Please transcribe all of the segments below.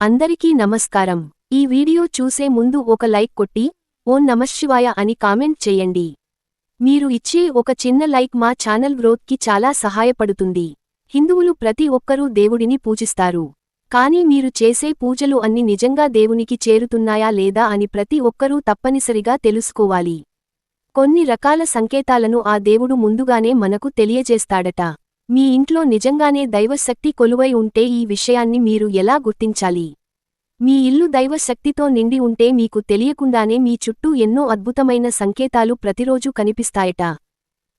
అందరికీ నమస్కారం. ఈ వీడియో చూసే ముందు ఒక లైక్ కొట్టి ఓం నమశివాయ అని కామెంట్ చేయండి. మీరు ఇచ్చే ఒక చిన్న లైక్ మా ఛానల్ గ్రోత్కి చాలా సహాయపడుతుంది. హిందువులు ప్రతి ఒక్కరూ దేవుడిని పూజిస్తారు. కానీ మీరు చేసే పూజలు అన్ని నిజంగా దేవునికి చేరుతున్నాయా లేదా అని ప్రతి ఒక్కరూ తప్పనిసరిగా తెలుసుకోవాలి. కొన్ని రకాల సంకేతాలను ఆ దేవుడు ముందుగానే మనకు తెలియజేస్తాడట. మీ ఇంట్లో నిజంగానే దైవశక్తి కొలువై ఉంటే ఈ విషయాన్ని మీరు ఎలా గుర్తించాలి? మీ ఇల్లు దైవశక్తితో నిండి ఉంటే మీకు తెలియకుండానే మీ చుట్టూ ఎన్నో అద్భుతమైన సంకేతాలు ప్రతిరోజూ కనిపిస్తాయట.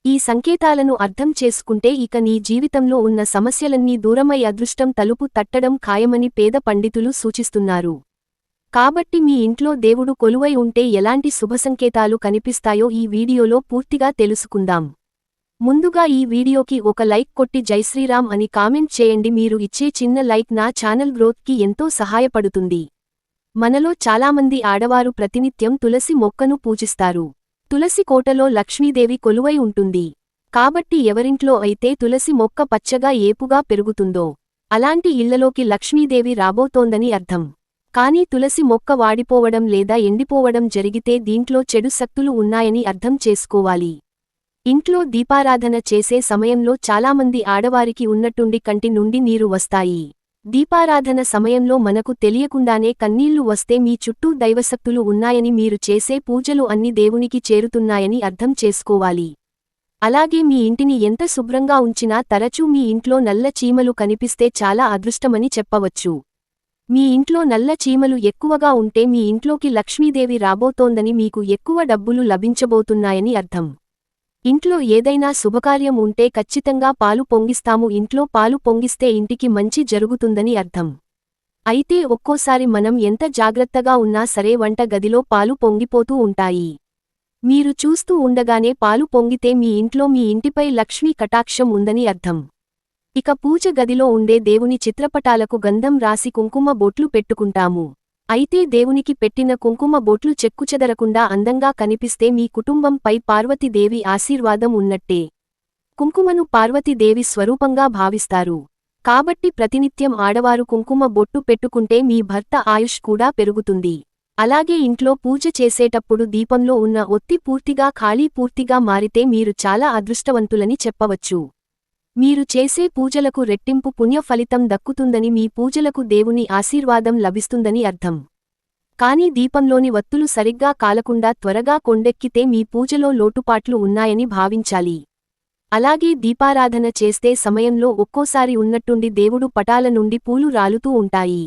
ఈ సంకేతాలను అర్థం చేసుకుంటే ఇక నీ జీవితంలో ఉన్న సమస్యలన్నీ దూరమై అదృష్టం తలుపు తట్టడం ఖాయమని పేద పండితులు సూచిస్తున్నారు. కాబట్టి మీ ఇంట్లో దేవుడు కొలువై ఉంటే ఎలాంటి శుభసంకేతాలు కనిపిస్తాయో ఈ వీడియోలో పూర్తిగా తెలుసుకుందాం. ముందుగా ఈ వీడియోకి ఒక లైక్ కొట్టి జైశ్రీరామ్ అని కామెంట్ చేయండి. మీరు ఇచ్చే చిన్న లైక్ నా ఛానల్ గ్రోత్కి ఎంతో సహాయపడుతుంది. మనలో చాలామంది ఆడవారు ప్రతినిత్యం తులసి మొక్కను పూజిస్తారు. తులసి కోటలో లక్ష్మీదేవి కొలువై ఉంటుంది. కాబట్టి ఎవరింట్లో అయితే తులసి మొక్క పచ్చగా ఏపుగా పెరుగుతుందో అలాంటి ఇళ్ళలోకి లక్ష్మీదేవి రాబోతోందని అర్థం. కానీ తులసి మొక్క వాడిపోవడం లేదా ఎండిపోవడం జరిగితే దీంట్లో చెడు శక్తులు ఉన్నాయని అర్థం చేసుకోవాలి. ఇంట్లో దీపారాధన చేసే సమయంలో చాలామంది ఆడవారికి ఉన్నట్టుండి కంటి నుండి నీరు వస్తాయి. దీపారాధన సమయంలో మనకు తెలియకుండానే కన్నీళ్ళు వస్తే మీ చుట్టూ దైవశక్తులు ఉన్నాయని మీరు చేసే పూజలు అన్ని దేవునికి చేరుతున్నాయని అర్థం చేసుకోవాలి. అలాగే మీ ఇంటిని ఎంత శుభ్రంగా ఉంచినా తరచూ మీ ఇంట్లో నల్ల చీమలు కనిపిస్తే చాలా అదృష్టమని చెప్పవచ్చు. మీ ఇంట్లో నల్ల చీమలు ఎక్కువగా ఉంటే మీ ఇంట్లోకి లక్ష్మీదేవి రాబోతోందని మీకు ఎక్కువ డబ్బులు లభించబోతున్నాయని అర్థం. ఇంట్లో ఏదైనా శుభకార్యం ఉంటే ఖచ్చితంగా పాలు పొంగిస్తాము. ఇంట్లో పాలు పొంగిస్తే ఇంటికి మంచి జరుగుతుందని అర్థం. అయితే ఒక్కోసారి మనం ఎంత జాగ్రత్తగా ఉన్నా సరే వంట గదిలో పాలు పొంగిపోతూ ఉంటాయి. మీరు చూస్తూ ఉండగానే పాలు పొంగితే మీ ఇంట్లో మీ ఇంటిపై లక్ష్మీ కటాక్షం ఉందని అర్థం. ఇక పూజ గదిలో ఉండే దేవుని చిత్రపటాలకు గంధం రాసి కుంకుమ బొట్లు పెట్టుకుంటాము. అయితే దేవునికి పెట్టిన కుంకుమ బొట్లు చెక్కుచెదరకుండా అందంగా కనిపిస్తే మీ కుటుంబంపై పార్వతీదేవి ఆశీర్వాదం ఉన్నట్టే. కుంకుమను పార్వతీదేవి స్వరూపంగా భావిస్తారు. కాబట్టి ప్రతినిత్యం ఆడవారు కుంకుమ బొట్టు పెట్టుకుంటే మీ భర్త ఆయుష్ కూడా పెరుగుతుంది. అలాగే ఇంట్లో పూజ చేసేటప్పుడు దీపంలో ఉన్న ఒత్తి పూర్తిగా ఖాళీ పూర్తిగా మారితే మీరు చాలా అదృష్టవంతులని చెప్పవచ్చు. మీరు చేసే పూజలకు రెట్టింపు పుణ్య ఫలితం దక్కుతుందని మీ పూజలకు దేవుని ఆశీర్వాదం లభిస్తుందని అర్థం. కానీ దీపంలోని వత్తులు సరిగ్గా కాలకుండా త్వరగా కొండెక్కితే మీ పూజలో లోటుపాట్లు ఉన్నాయని భావించాలి. అలాగే దీపారాధన చేస్తే సమయంలో ఒక్కోసారి ఉన్నట్టుండి దేవుడు పటాల నుండి పూలు రాలుతూ ఉంటాయి.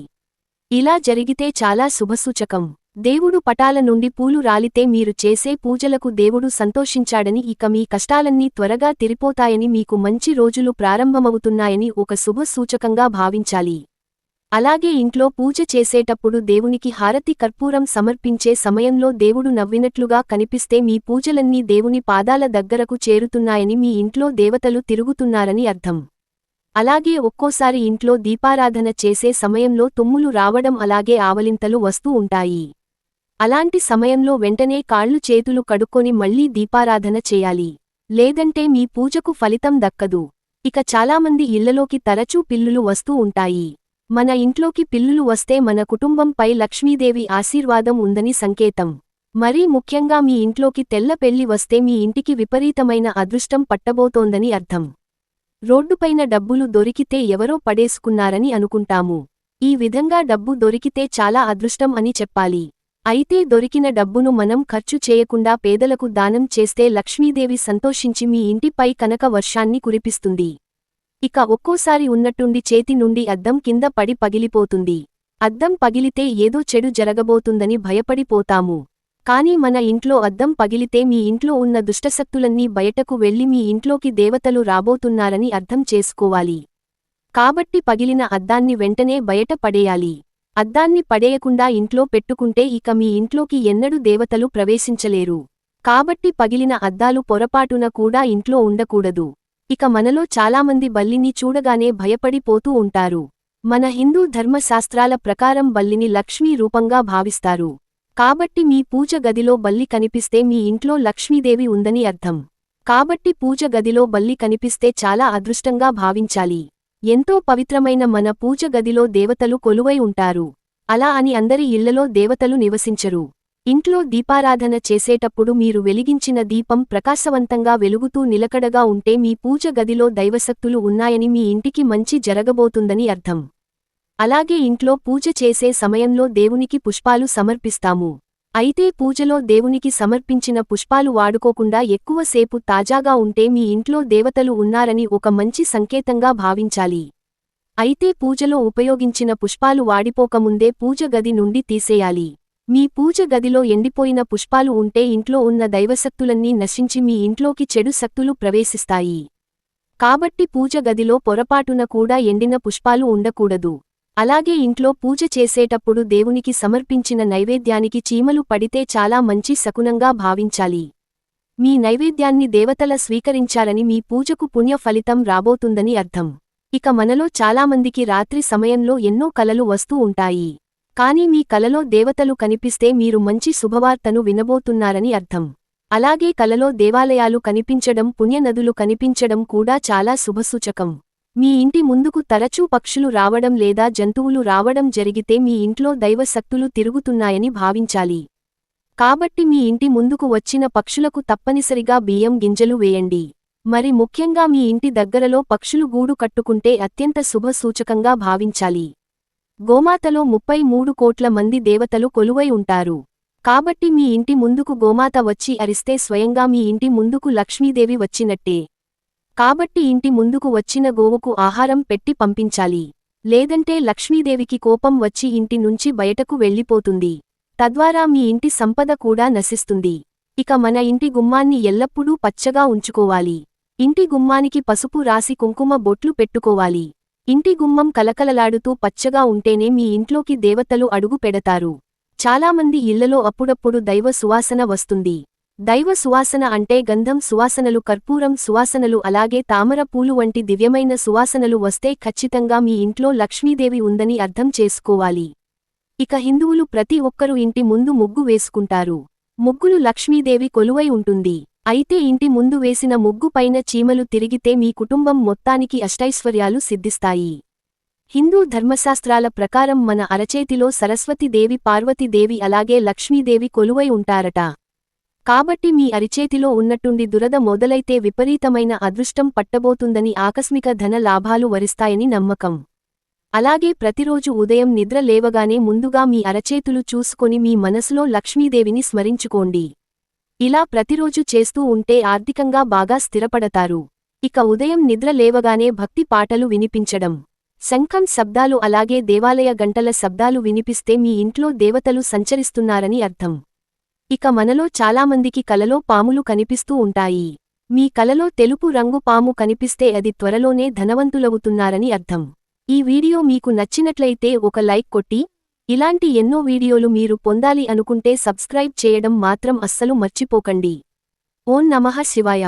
ఇలా జరిగితే చాలా శుభసూచకం. దేవుడు పటాల నుండి పూలు రాలితే మీరు చేసే పూజలకు దేవుడు సంతోషించాడని ఇక మీ కష్టాలన్నీ త్వరగా తిరిపోతాయని మీకు మంచి రోజులు ప్రారంభమవుతున్నాయని ఒక శుభ సూచకంగా భావించాలి. అలాగే ఇంట్లో పూజ చేసేటప్పుడు దేవునికి హారతి కర్పూరం సమర్పించే సమయంలో దేవుడు నవ్వినట్లుగా కనిపిస్తే మీ పూజలన్నీ దేవుని పాదాల దగ్గరకు చేరుతున్నాయని మీ ఇంట్లో దేవతలు తిరుగుతున్నారని అర్థం. అలాగే ఒక్కోసారి ఇంట్లో దీపారాధన చేసే సమయంలో తుమ్ములు రావడం అలాగే ఆవలింతలు వస్తూ ఉంటాయి. అలాంటి సమయంలో వెంటనే కాళ్ళు చేతులు కడుక్కొని మళ్ళీ దీపారాధన చేయాలి. లేదంటే మీ పూజకు ఫలితం దక్కదు. ఇక చాలామంది ఇళ్ళలోకి తరచూ పిల్లులు వస్తూ ఉంటాయి. మన ఇంట్లోకి పిల్లులు వస్తే మన కుటుంబంపై లక్ష్మీదేవి ఆశీర్వాదం ఉందని సంకేతం. మరీ ముఖ్యంగా మీ ఇంట్లోకి తెల్ల పెళ్ళి వస్తే మీ ఇంటికి విపరీతమైన అదృష్టం పట్టబోతోందని అర్థం. రోడ్డుపైన డబ్బులు దొరికితే ఎవరో పడేసుకున్నారని అనుకుంటాము. ఈ విధంగా డబ్బు దొరికితే చాలా అదృష్టం అని చెప్పాలి. అయితే దొరికిన డబ్బును మనం ఖర్చు చేయకుండా పేదలకు దానం చేస్తే లక్ష్మీదేవి సంతోషించి మీ ఇంటిపై కనక వర్షాన్ని కురిపిస్తుంది. ఇక ఒక్కోసారి ఉన్నట్టుండి చేతి నుండి అద్దం కింద పడి పగిలిపోతుంది. అద్దం పగిలితే ఏదో చెడు జరగబోతుందని భయపడిపోతాము. కాని మన ఇంట్లో అద్దం పగిలితే మీ ఇంట్లో ఉన్న దుష్టశక్తులన్నీ బయటకు వెళ్ళి మీ ఇంట్లోకి దేవతలు రాబోతున్నారని అర్థం చేసుకోవాలి. కాబట్టి పగిలిన అద్దాన్ని వెంటనే బయట పడేయాలి. అద్దాన్ని పడేయకుండా ఇంట్లో పెట్టుకుంటే ఇక మీ ఇంట్లోకి ఎన్నడూ దేవతలు ప్రవేశించలేరు. కాబట్టి పగిలిన అద్దాలు పొరపాటున కూడా ఇంట్లో ఉండకూడదు. ఇక మనలో చాలామంది బల్లిని చూడగానే భయపడిపోతూ ఉంటారు. మన హిందూ ధర్మశాస్త్రాల ప్రకారం బల్లిని లక్ష్మీ రూపంగా భావిస్తారు. కాబట్టి మీ పూజ గదిలో బల్లి కనిపిస్తే మీ ఇంట్లో లక్ష్మీదేవి ఉందని అర్థం. కాబట్టి పూజ గదిలో బల్లి కనిపిస్తే చాలా అదృష్టంగా భావించాలి. ఎంతో పవిత్రమైన మన పూజ గదిలో దేవతలు కొలువై ఉంటారు. అలా అని అందరి ఇళ్ళలో దేవతలు నివసించరు. ఇంట్లో దీపారాధన చేసేటప్పుడు మీరు వెలిగించిన దీపం ప్రకాశవంతంగా వెలుగుతూ నిలకడగా ఉంటే మీ పూజ గదిలో దైవశక్తులు ఉన్నాయని మీ ఇంటికి మంచి జరగబోతుందని అర్థం. అలాగే ఇంట్లో పూజ చేసే సమయంలో దేవునికి పుష్పాలు సమర్పిస్తాము. అయితే పూజలో దేవునికి సమర్పించిన పుష్పాలు వాడుకోకుండా ఎక్కువసేపు తాజాగా ఉంటే మీ ఇంట్లో దేవతలు ఉన్నారని ఒక మంచి సంకేతంగా భావించాలి. అయితే పూజలో ఉపయోగించిన పుష్పాలు వాడిపోకముందే పూజ గది నుండి తీసేయాలి. మీ పూజ గదిలో ఎండిపోయిన పుష్పాలు ఉంటే ఇంట్లో ఉన్న దైవశక్తులన్నీ నశించి మీ ఇంట్లోకి చెడు శక్తులు ప్రవేశిస్తాయి. కాబట్టి పూజ గదిలో పొరపాటున కూడా ఎండిన పుష్పాలు ఉండకూడదు. అలాగే ఇంట్లో పూజ చేసేటప్పుడు దేవునికి సమర్పించిన నైవేద్యానికి చీమలు పడితే చాలా మంచి శకునంగా భావించాలి. మీ నైవేద్యాన్ని దేవతల స్వీకరించారని మీ పూజకు పుణ్య ఫలితం రాబోతుందని అర్థం. ఇక మనలో చాలామందికి రాత్రి సమయంలో ఎన్నో కలలు వస్తూ ఉంటాయి. కానీ మీ కలలో దేవతలు కనిపిస్తే మీరు మంచి శుభవార్తను వినబోతున్నారని అర్థం. అలాగే కలలో దేవాలయాలు కనిపించడం పుణ్యనదులు కనిపించడం కూడా చాలా శుభసూచకం. మీ ఇంటి ముందుకు తరచూ పక్షులు రావడం లేదా జంతువులు రావడం జరిగితే మీ ఇంట్లో దైవశక్తులు తిరుగుతున్నాయని భావించాలి. కాబట్టి మీ ఇంటి ముందుకు వచ్చిన పక్షులకు తప్పనిసరిగా బియ్యం గింజలు వేయండి. మరి ముఖ్యంగా మీ ఇంటి దగ్గరలో పక్షులు గూడు కట్టుకుంటే అత్యంత శుభ సూచకంగా భావించాలి. గోమాతలో ముప్పై మూడు కోట్ల మంది దేవతలు కొలువై ఉంటారు. కాబట్టి మీ ఇంటి ముందుకు గోమాత వచ్చి అరిస్తే స్వయంగా మీ ఇంటి ముందుకు లక్ష్మీదేవి వచ్చినట్టే. కాబట్టి ఇంటి ముందుకు వచ్చిన గోవుకు ఆహారం పెట్టి పంపించాలి. లేదంటే లక్ష్మీదేవికి కోపం వచ్చి ఇంటి నుంచి బయటకు వెళ్ళిపోతుంది. తద్వారా మీ ఇంటి సంపద కూడా నశిస్తుంది. ఇక మన ఇంటి గుమ్మాన్ని ఎల్లప్పుడూ పచ్చగా ఉంచుకోవాలి. ఇంటి గుమ్మానికి పసుపు రాసి కుంకుమ బొట్లు పెట్టుకోవాలి. ఇంటి గుమ్మం కలకలలాడుతూ పచ్చగా ఉంటేనే మీ ఇంట్లోకి దేవతలు అడుగు పెడతారు. చాలామంది ఇళ్ళలో అప్పుడప్పుడు దైవ సువాసన వస్తుంది. దైవ సువాసన అంటే గంధం సువాసనలు కర్పూరం సువాసనలు అలాగే తామర పూలు వంటి దివ్యమైన సువాసనలు వస్తే ఖచ్చితంగా మీ ఇంట్లో లక్ష్మీదేవి ఉందని అర్థం చేసుకోవాలి. ఇక హిందువులు ప్రతి ఒక్కరూ ఇంటి ముందు ముగ్గు వేసుకుంటారు. ముగ్గులు లక్ష్మీదేవి కొలువై ఉంటుంది. అయితే ఇంటి ముందు వేసిన ముగ్గు పైన చీమలు తిరిగితే మీ కుటుంబం మొత్తానికి అష్టైశ్వర్యాలు సిద్ధిస్తాయి. హిందూ ధర్మశాస్త్రాల ప్రకారం మన అరచేతిలో సరస్వతీదేవి పార్వతీదేవి అలాగే లక్ష్మీదేవి కొలువై ఉంటారట. కాబట్టి మీ అరిచేతిలో ఉన్నట్టుండి దురద మొదలైతే విపరీతమైన అదృష్టం పట్టబోతుందని ఆకస్మిక ధన లాభాలు వరిస్తాయని నమ్మకం. అలాగే ప్రతిరోజు ఉదయం నిద్ర లేవగానే ముందుగా మీ అరచేతులు చూసుకొని మీ మనసులో లక్ష్మీదేవిని స్మరించుకోండి. ఇలా ప్రతిరోజు చేస్తూ ఉంటే ఆర్థికంగా బాగా స్థిరపడతారు. ఇక ఉదయం నిద్ర లేవగానే భక్తి పాటలు వినిపించడం. శంఖం శబ్దాలు అలాగే దేవాలయ గంటల శబ్దాలు వినిపిస్తే మీ ఇంట్లో దేవతలు సంచరిస్తున్నారని అర్థం. ఇక మనలో చాలామందికి కలలో పాములు కనిపిస్తూ ఉంటాయి. మీ కలలో తెలుపు రంగు పాము కనిపిస్తే అది త్వరలోనే ధనవంతులవుతున్నారని అర్థం. ఈ వీడియో మీకు నచ్చినట్లయితే ఒక లైక్ కొట్టి ఇలాంటి ఎన్నో వీడియోలు మీరు పొందాలి అనుకుంటే సబ్స్క్రైబ్ చేయడం మాత్రం అస్సలు మర్చిపోకండి. ఓం నమః శివాయ.